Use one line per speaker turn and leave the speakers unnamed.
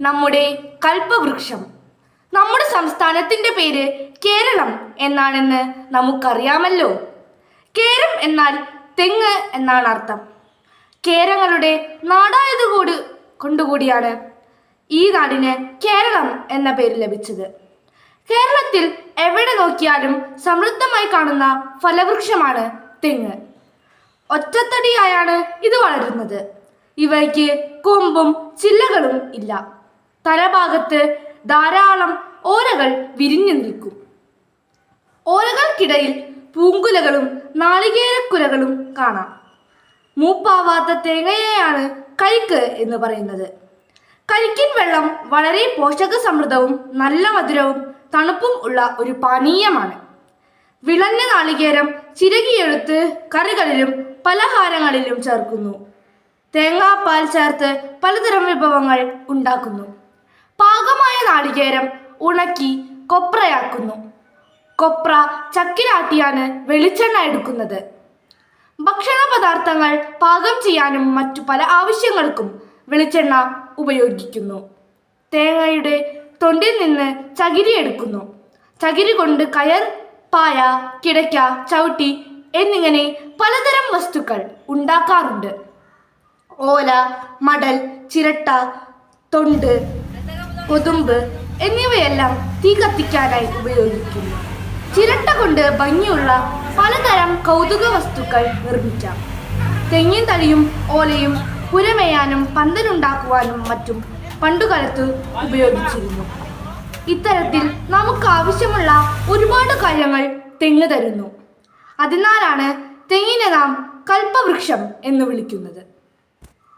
നമ്മുടെ കൽപ്പവൃക്ഷം. നമ്മുടെ സംസ്ഥാനത്തിന്റെ പേര് കേരളം എന്നാണെന്ന് നമുക്കറിയാമല്ലോ. കേരം എന്നാൽ തെങ്ങ് എന്നാണ് അർത്ഥം. കേരങ്ങളുടെ നാടായതുകൂടി കൊണ്ടുകൂടിയാണ് ഈ നാടിന് കേരളം എന്ന പേര് ലഭിച്ചത്. കേരളത്തിൽ എവിടെ നോക്കിയാലും സമൃദ്ധമായി കാണുന്ന ഫലവൃക്ഷമാണ് തെങ്ങ്. ഒറ്റത്തടിയായാണ് ഇത് വളരുന്നത്. ഇവയ്ക്ക് കൊമ്പും ചില്ലകളും ഇല്ല. തലഭാഗത്ത് ധാരാളം ഓരകൾ വിരിഞ്ഞു നിൽക്കും. ഓരകൾക്കിടയിൽ പൂങ്കുലകളും നാളികേരക്കുലകളും കാണാം. മൂപ്പാവാത്ത തേങ്ങയെയാണ് കൈക്ക് എന്ന് പറയുന്നത്. കരിക്കിൻ വെള്ളം വളരെ പോഷക സമൃദ്ധവും നല്ല മധുരവും തണുപ്പും ഉള്ള ഒരു പാനീയമാണ്. വിളഞ്ഞ നാളികേരം ചിരകിയെടുത്ത് കറികളിലും പലഹാരങ്ങളിലും ചേർക്കുന്നു. തേങ്ങാപ്പാൽ ചേർത്ത് പലതരം വിഭവങ്ങൾ ഉണ്ടാക്കുന്നു. നാളികേരം ഉണക്കി കൊപ്രയാക്കുന്നു. കൊപ്ര ചക്കിലാട്ടിയാണ് വെളിച്ചെണ്ണ എടുക്കുന്നത്. ഭക്ഷണ പദാർത്ഥങ്ങൾ പാകം ചെയ്യാനും മറ്റു പല ആവശ്യങ്ങൾക്കും വെളിച്ചെണ്ണ ഉപയോഗിക്കുന്നു. തേങ്ങയുടെ തൊണ്ടിൽ നിന്ന് ചകിരി എടുക്കുന്നു. ചകിരി കൊണ്ട് കയർ പായ കിടക്ക ചവിട്ടി എന്നിങ്ങനെ പലതരം വസ്തുക്കൾ ഉണ്ടാക്കാറുണ്ട്. ഓല മടൽ ചിരട്ട തൊണ്ട് കൊതുമ്പ് എന്നിവയെല്ലാം തീ കത്തിക്കാനായി ഉപയോഗിക്കുന്നു. ചിരട്ട കൊണ്ട് ഭംഗിയുള്ള പലതരം കൗതുക വസ്തുക്കൾ നിർമ്മിക്കാം. തെങ്ങിൻ തടിയും ഓലയും പുരമേയാനും പന്തലുണ്ടാക്കുവാനും മറ്റും പണ്ടുകാലത്ത് ഉപയോഗിച്ചിരുന്നു. ഇത്തരത്തിൽ നമുക്ക് ആവശ്യമുള്ള ഒരുപാട് കാര്യങ്ങൾ തെങ്ങ് തരുന്നു. അതിനാലാണ് തെങ്ങിനെ നാം കൽപ്പവൃക്ഷം എന്ന് വിളിക്കുന്നത്.